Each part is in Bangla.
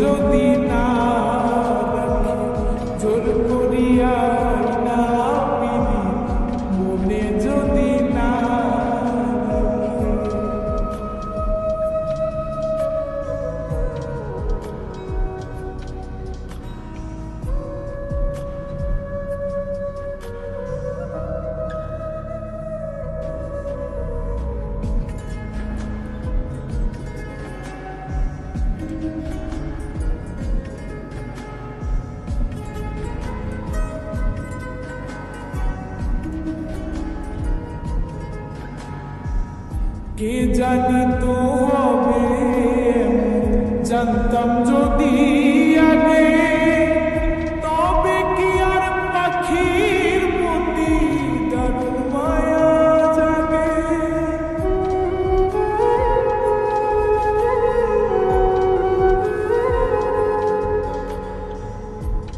যদি না কে জানি তো হবে জানতাম যদি আগে, তবে কি আর পাখির প্রতি দারুণ মায়া জাগে?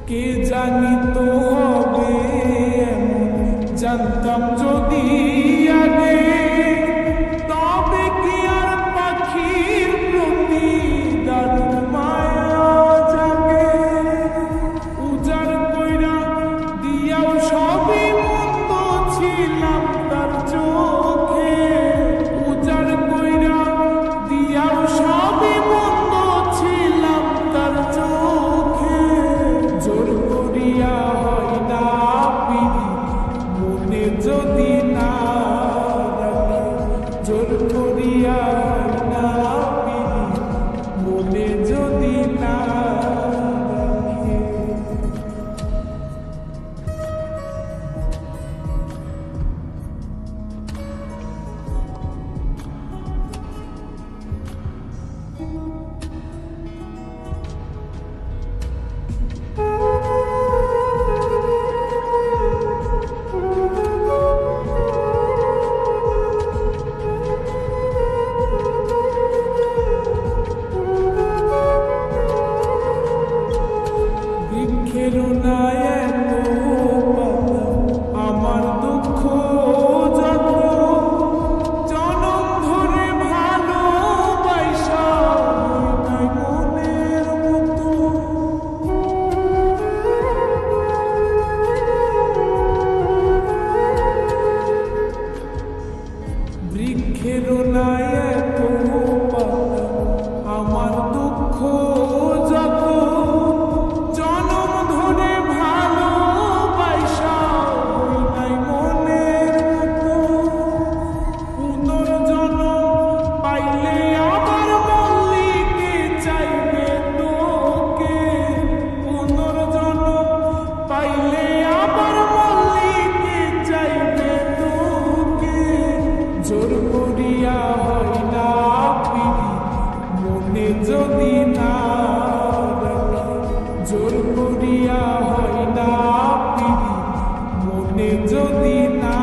কে জানি তো হবে জানতাম যদি যদি না